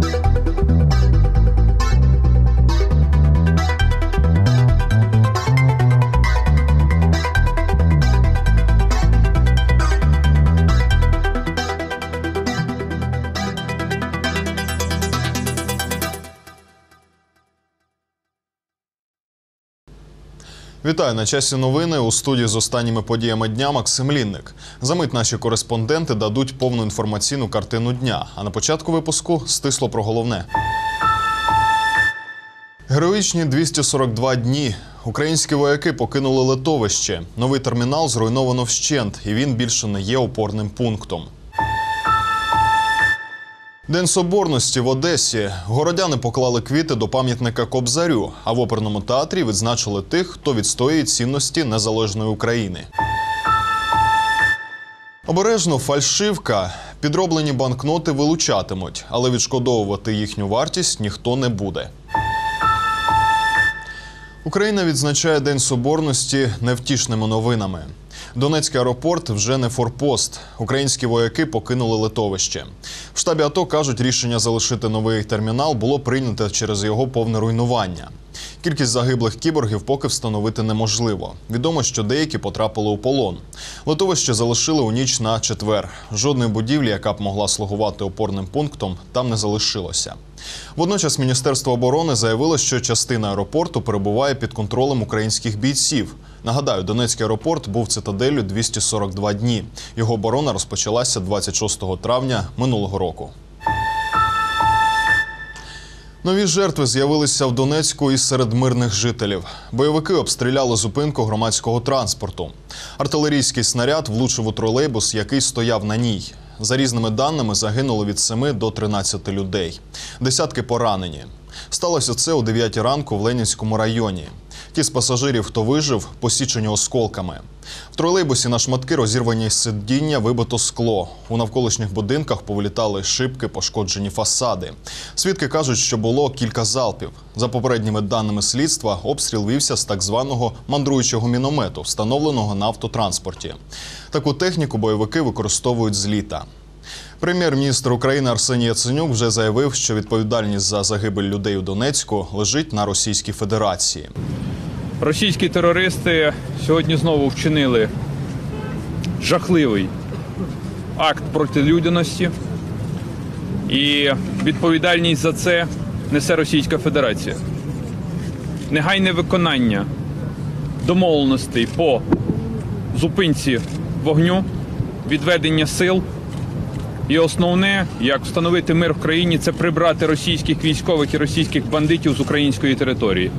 Thank you. Вітаю на часі новини у студії з останніми подіями дня Максим Лінник. Замить наші кореспонденти дадуть повну інформаційну картину дня. А на початку випуску стисло про головне. Героїчні 242 дні. Українські вояки покинули литовище. Новий термінал зруйновано вщент, і він більше не є опорним пунктом. День соборності в Одесі. Городяни поклали квіти до пам'ятника Кобзарю, а в оперному театрі відзначили тих, хто відстоює цінності незалежної України. Обережно фальшивка. Підроблені банкноти вилучатимуть, але відшкодовувати їхню вартість ніхто не буде. Україна відзначає День Соборності невтішними новинами. Донецький аеропорт вже не форпост. Українські вояки покинули литовище. В штабі АТО кажуть, рішення залишити новий термінал було прийнято через його повне руйнування. Кількість загиблих кіборгів поки встановити неможливо. Відомо, що деякі потрапили у полон. Литовище залишили у ніч на четвер. Жодної будівлі, яка б могла слугувати опорним пунктом, там не залишилося. Водночас Міністерство оборони заявило, що частина аеропорту перебуває під контролем українських бійців. Нагадаю, Донецький аеропорт був цитаделлю 242 дні. Його оборона розпочалася 26 травня минулого року. Нові жертви з'явилися в Донецьку і серед мирних жителів. Бойовики обстріляли зупинку громадського транспорту. Артилерійський снаряд влучив у тролейбус, який стояв на ній. За різними даними загинуло від 7 до 13 людей. Десятки поранені. Сталося це о 9 ранку в Ленінському районі. Ті з пасажирів, хто вижив, посічені осколками. В тролейбусі на шматки розірвані сидіння, вибито скло. У навколишніх будинках повилітали шибки, пошкоджені фасади. Свідки кажуть, що було кілька залпів. За попередніми даними слідства, обстріл вівся з так званого мандруючого міномету, встановленого на автотранспорті. Таку техніку бойовики використовують з літа. Прем'єр-міністр України Арсеній Яценюк вже заявив, що відповідальність за загибель людей у Донецьку лежить на Російській Федерації. Російські терористи сьогодні знову вчинили жахливий акт проти людяності, і відповідальність за це несе Російська Федерація. Негайне виконання домовленостей по зупинці вогню, відведення сил. І основне, як встановити мир в країні, це прибрати російських військових і російських бандитів з української території.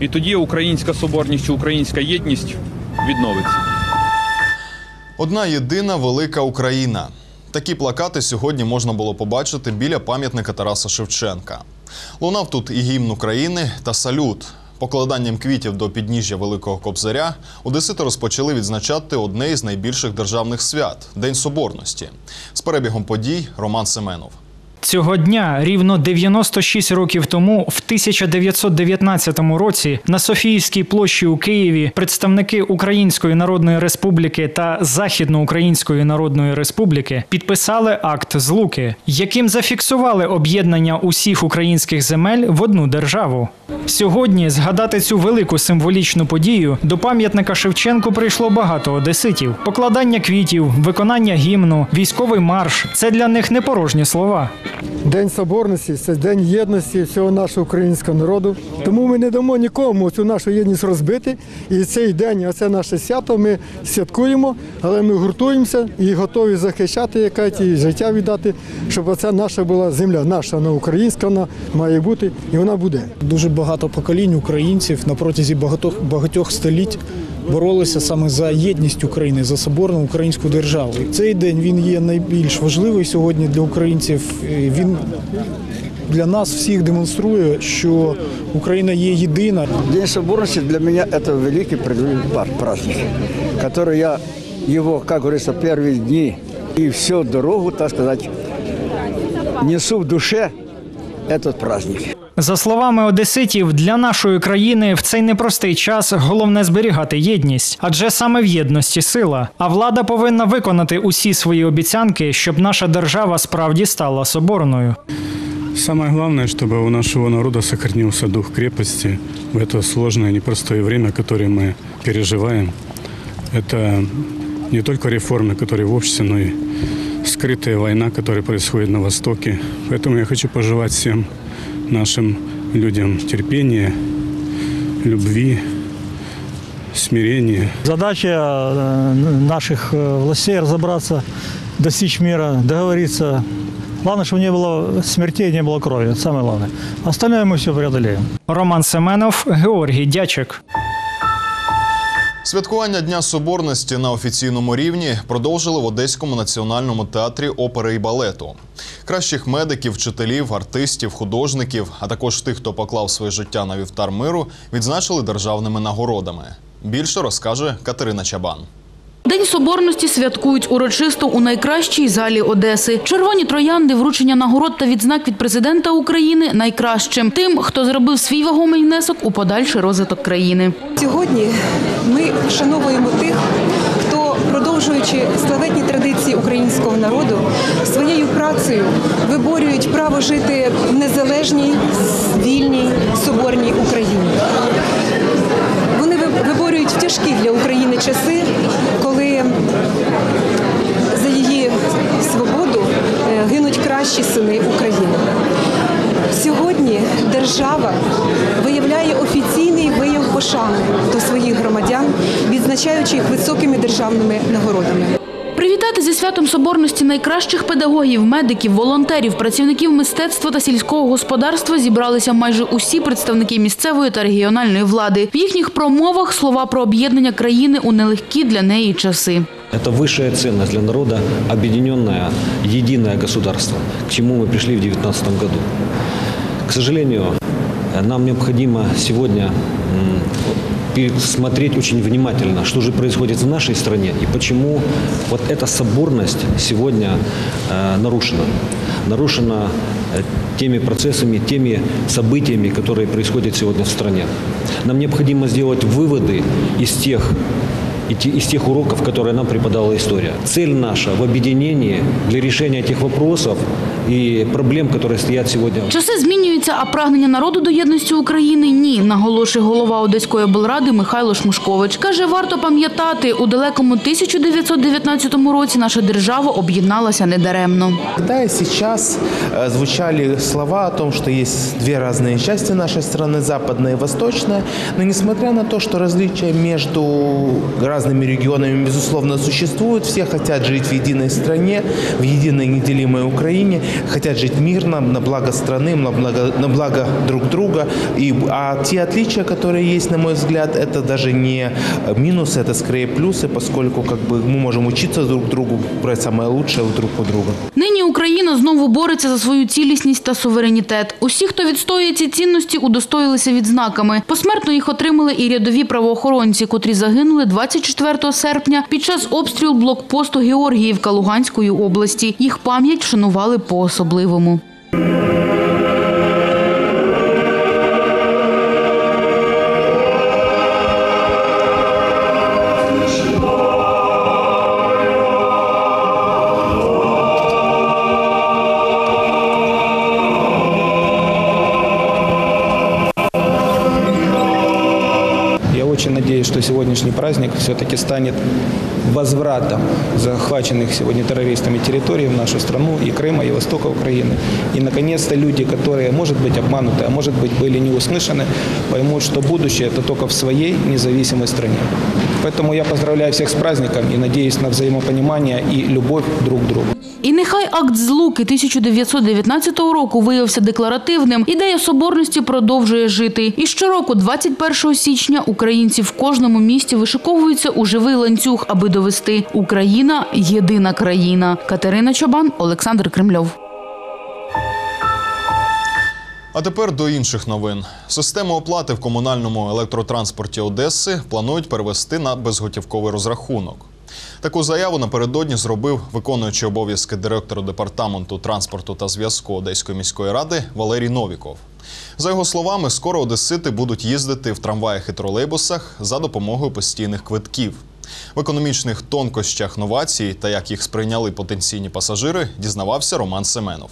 І тоді українська соборність чи українська єдність відновиться. Одна єдина велика Україна. Такі плакати сьогодні можна було побачити біля пам'ятника Тараса Шевченка. Лунав тут і гімн України та салют. Покладанням квітів до підніжжя Великого Кобзаря одесити розпочали відзначати одне із найбільших державних свят День Соборності. З перебігом подій Роман Семенов. Цього дня рівно 96 років тому, в 1919 році, на Софіївській площі у Києві представники Української Народної Республіки та Західноукраїнської Народної Республіки підписали акт злуки, яким зафіксували об'єднання усіх українських земель в одну державу. Сьогодні згадати цю велику символічну подію до пам'ятника Шевченку прийшло багато одеситів. Покладання квітів, виконання гімну, військовий марш це для них не порожні слова. День соборності це день єдності всього нашого українського народу. Тому ми не дамо нікому цю нашу єдність розбити. І цей день, оце наше свято, ми святкуємо, але ми гуртуємося і готові захищати якась і життя віддати, щоб оця наша була земля, наша вона українська, вона має бути і вона буде. Дуже багато поколінь українців на протязі багатьох багатьох століть боролися саме за єдність України, за соборну українську державу. І Цей день він є найбільш важливий сьогодні для українців. І Він для нас всіх демонструє, що Україна є єдина. День соборности для меня это великий предварительный пар- праздник, который я его, как говорится, первые дни и всю дорогу, так сказать, несу в душе этот праздник. За словами одеситів, для нашої країни в цей непростий час головне зберігати єдність, адже саме в єдності сила. А влада повинна виконати усі свої обіцянки, щоб наша держава справді стала соборною. Самое главное, чтобы у нашего народа сохранился дух крепости в это сложное, непростое время, которое мы переживаем. Это не только реформы, которые в обществе, но и скрытая война, которая происходит на Востоке. Поэтому я хочу пожелать всем нашим людям терпения, любви, смирения. Задача э, наших э, властей разобраться, достичь мира, договориться. Главное, чтобы не было смертей, не было крови. Это самое главное. Остальное мы все преодолеем. Роман Семенов, Георгій Дячик. Святкування Дня Соборності на офіційному рівні продовжили в Одеському національному театрі опери і балету. Кращих медиків, вчителів, артистів, художників, а також тих, хто поклав своє життя на вівтар миру, відзначили державними нагородами. Більше розкаже Катерина Чабан. День соборності святкують урочисто у найкращій залі Одеси. Червоні троянди, вручення нагород та відзнак від президента України найкращим тим, хто зробив свій вагомий внесок у подальший розвиток країни. Сьогодні ми вшановуємо тих, хто, продовжуючи славетні традиції українського народу, своєю працею виборюють право жити в незалежній, вільній, соборній Україні. Виборюють в тяжкі для України часи, коли за її свободу е, гинуть кращі сини України. Сьогодні держава виявляє офіційний вияв пошани до своїх громадян, відзначаючи їх високими державними нагородами. Привітати зі святом соборності найкращих педагогів, медиків, волонтерів, працівників мистецтва та сільського господарства зібралися майже усі представники місцевої та регіональної влади. В їхніх промовах слова про об'єднання країни у нелегкі для неї часи. Это высшая ценность для народа, объединенное, единое государство, к чему мы пришли в 2019 году. К сожалению, э, нам необходимо сегодня м, пересмотреть очень внимательно, что же происходит в нашей стране и почему вот эта соборность сегодня э, нарушена. Нарушена э, теми процессами, теми событиями, которые происходят сегодня в стране. Нам необходимо сделать выводы из тех из тех уроков, которые нам преподала история. Цель наша в объединении для решения этих вопросов и проблем, которые стоят сегодня Часи змінюються, а прагнення народу до єдності України ні, наголошує голова Одеської облради Михайло Шмушкович. Каже, варто пам'ятати, у далекому 1919 році наша держава об'єдналася недаремно. Когда и сейчас э, звучали слова о том, что есть две разные части нашей страны, западная и восточная, но несмотря на то, что различия между разными регионами, безусловно, существуют, все хотят жить в единой стране, в единой неделимой Украине, хотят жить мирно, на благо страны, на благо, на благо друг друга. И, а те отличия, которые есть, на мой взгляд, это даже не минусы, это скорее плюсы, поскольку как бы, мы можем учиться друг другу, брать самое лучшее друг у друга. Нині Україна знову бореться за свою цілісність та суверенітет. Усі, хто відстоює ці цінності, удостоїлися відзнаками. Посмертно їх отримали і рядові правоохоронці, котрі загинули 24 серпня під час обстрілу блокпосту Георгіївка Луганської області. Їх пам'ять шанували по-особливому. Я все-таки станет возвратом захваченных сегодня террористами территорий в нашу страну, и Крыма, и Востока Украины. И, наконец-то, люди, которые, может быть, обмануты, а может быть, были не услышаны, поймут, что будущее – это только в своей независимой стране. Поэтому я поздравляю всех с праздником и надеюсь на взаимопонимание и любовь друг к другу. І нехай акт злуки 1919 року виявився декларативним, ідея соборності продовжує жити. І щороку, 21 січня, українці в кожному місті вишиковуються у живий ланцюг, аби довести Україна єдина країна. Катерина Чобан, Олександр Кремльов. А тепер до інших новин. Систему оплати в комунальному електротранспорті Одеси планують перевести на безготівковий розрахунок. Таку заяву напередодні зробив виконуючий обов'язки директора департаменту транспорту та зв'язку Одеської міської ради Валерій Новіков. За його словами, скоро одесити будуть їздити в трамваях і тролейбусах за допомогою постійних квитків. В економічних тонкощах новацій та як їх сприйняли потенційні пасажири, дізнавався Роман Семенов.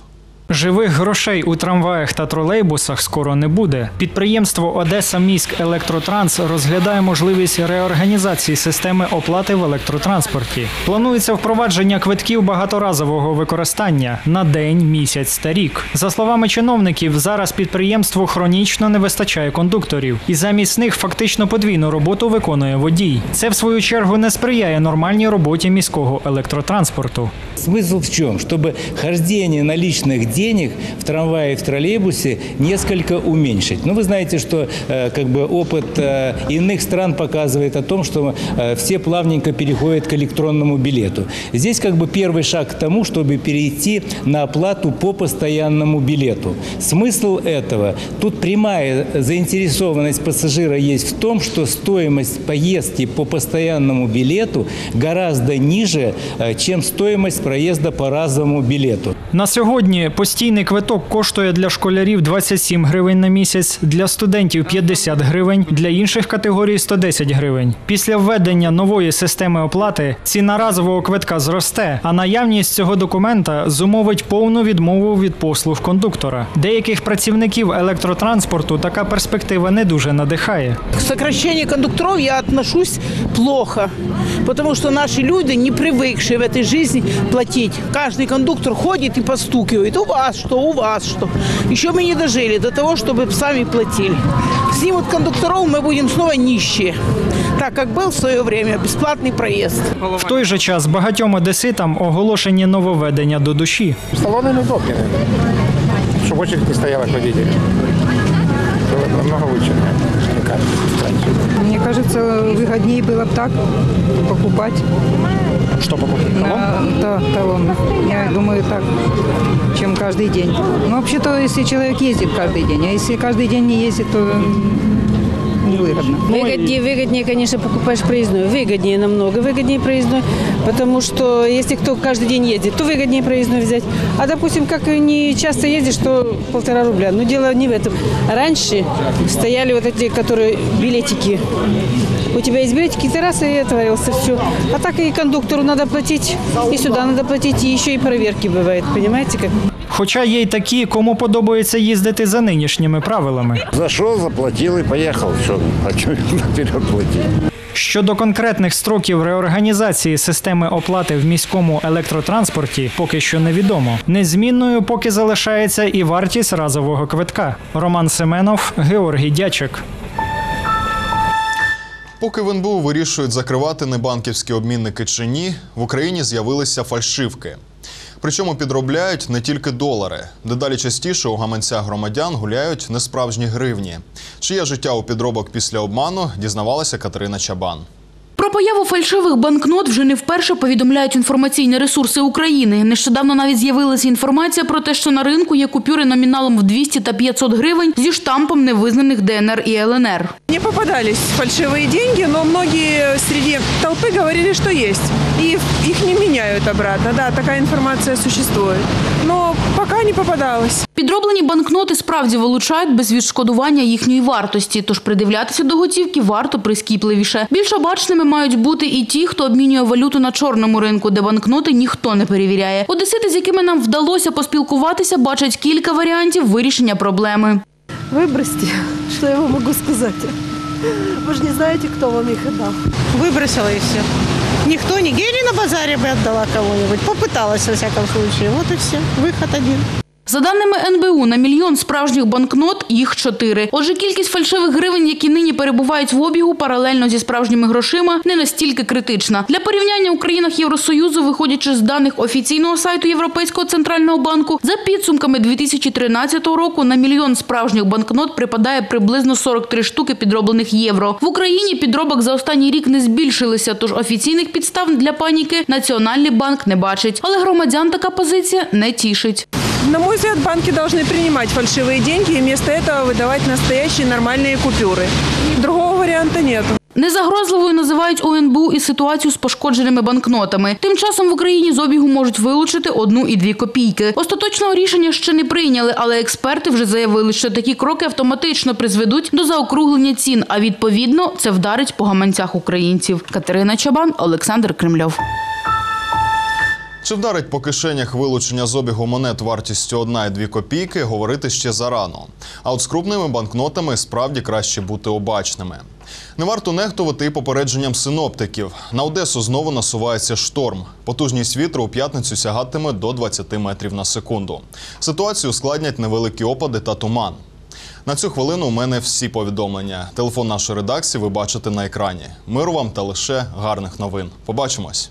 Живих грошей у трамваях та тролейбусах скоро не буде. Підприємство Одеса Міськ Електротранс розглядає можливість реорганізації системи оплати в електротранспорті. Планується впровадження квитків багаторазового використання на день, місяць та рік. За словами чиновників, зараз підприємству хронічно не вистачає кондукторів, і замість них фактично подвійну роботу виконує водій. Це в свою чергу не сприяє нормальній роботі міського електротранспорту. Смысл в чем? Чтобы хождение наличных денег в трамвае и в троллейбусе несколько уменьшить. Ну, вы знаете, что э, как бы опыт э, иных стран показывает о том, что э, все плавненько переходят к электронному билету. Здесь как бы первый шаг к тому, чтобы перейти на оплату по постоянному билету. Смысл этого? Тут прямая заинтересованность пассажира есть в том, что стоимость поездки по постоянному билету гораздо ниже, чем стоимость проезда по разовому билету. На сьогодні постійний квиток коштує для школярів 27 гривень на місяць, для студентів 50 гривень, для інших категорій 110 гривень. Після введення нової системи оплати ціна разового квитка зросте, а наявність цього документа зумовить повну відмову від послуг кондуктора. Деяких працівників електротранспорту така перспектива не дуже надихає. К сокращению кондукторов я отношусь плохо, потому что наши люди, не привыкшие в этой жизни платить. Каждый кондуктор ходит и постукивает. У вас что, у вас что. Еще мы не дожили до того, чтобы сами платили. Снимут кондукторов, мы будем снова нищие. Так, как был в свое время бесплатный проезд. В той же час багатьом одеситам оголошені нововведення до душі. Салоны неудобные, чтобы очередь не стояла к водителю. Было бы намного лучше, мне кажется, раньше. Мне кажется, выгоднее было бы так покупать. Что покупать? На, да, талон. Я думаю так, чем каждый день. Ну, вообще-то, если человек ездит каждый день, а если каждый день не ездит, то м, невыгодно. Выгоднее, выгоднее, конечно, покупаешь проездной. Выгоднее намного, выгоднее проездной. Потому что если кто каждый день ездит, то выгоднее проездной взять. А, допустим, как не часто ездишь, то полтора рубля. Но дело не в этом. Раньше стояли вот эти, которые билетики. У тебя есть билетики, ты раз и отворился, все. А так и кондуктору надо платить, и сюда надо платить, и еще и проверки бывает, понимаете как? Хоча є й такі, кому подобається їздити за нинішніми правилами. Зашел, заплатил и поехал. Все, а что наперед платить? Щодо конкретних строків реорганізації системи оплати в міському електротранспорті, поки що невідомо. Незмінною поки залишається і вартість разового квитка. Роман Семенов, Георгій Дячик. Поки в НБУ вирішують закривати небанківські обмінники чи ні, в Україні з'явилися фальшивки. Причому підробляють не тільки долари. Дедалі частіше у гаманцях громадян гуляють несправжні гривні. Чиє життя у підробок після обману дізнавалася Катерина Чабан. Про появу фальшивих банкнот вже не вперше повідомляють інформаційні ресурси України. Нещодавно навіть з'явилася інформація про те, що на ринку є купюри номіналом в 200 та 500 гривень зі штампом невизнаних ДНР і ЛНР. Не попадались фальшивые деньги, но многие среди толпы говорили, что есть. И их не меняют обратно. Да, такая информация существует Но пока не попадалось. Підроблені банкноти справді вилучають без відшкодування їхньої вартості, тож придивлятися до готівки варто прискіпливіше. Більш обачними мають бути і ті, хто обмінює валюту на чорному ринку, де банкноти ніхто не перевіряє. Одесити, з якими нам вдалося поспілкуватися, бачать кілька варіантів вирішення проблеми. Выбросьте, что я вам могу сказать. Вы же не знаете, кто вам их отдал. Выбросила и все. Никто не гели на базаре бы отдала кого-нибудь. Попыталась, во всяком случае. Вот и все. Выход один. За даними НБУ, на мільйон справжніх банкнот їх чотири. Отже, кількість фальшивих гривень, які нині перебувають в обігу паралельно зі справжніми грошима, не настільки критична. Для порівняння у країнах Євросоюзу, виходячи з даних офіційного сайту Європейського центрального банку, за підсумками 2013 року на мільйон справжніх банкнот припадає приблизно 43 штуки підроблених євро. В Україні підробок за останній рік не збільшилися, тож офіційних підстав для паніки Національний банк не бачить. Але громадян така позиція не тішить. На мой взгляд, банки должны принимать фальшивые деньги и вместо этого выдавать настоящие нормальные купюры. Другого варианта нет. Незагрозливою називають у НБУ і ситуацію з пошкодженими банкнотами. Тим часом в Україні з обігу можуть вилучити одну і дві копійки. Остаточного рішення ще не прийняли, але експерти вже заявили, що такі кроки автоматично призведуть до заокруглення цін. А відповідно це вдарить по гаманцях українців. Катерина Чабан, Олександр Кремльов. Чи вдарить по кишенях вилучення з обігу монет вартістю 1 і 2 копійки, говорити ще зарано. А от з крупними банкнотами справді краще бути обачними. Не варто нехтувати і попередженням синоптиків. На Одесу знову насувається шторм. Потужність вітру у п'ятницю сягатиме до 20 метрів на секунду. Ситуацію ускладнять невеликі опади та туман. На цю хвилину у мене всі повідомлення. Телефон нашої редакції ви бачите на екрані. Миру вам та лише гарних новин. Побачимось.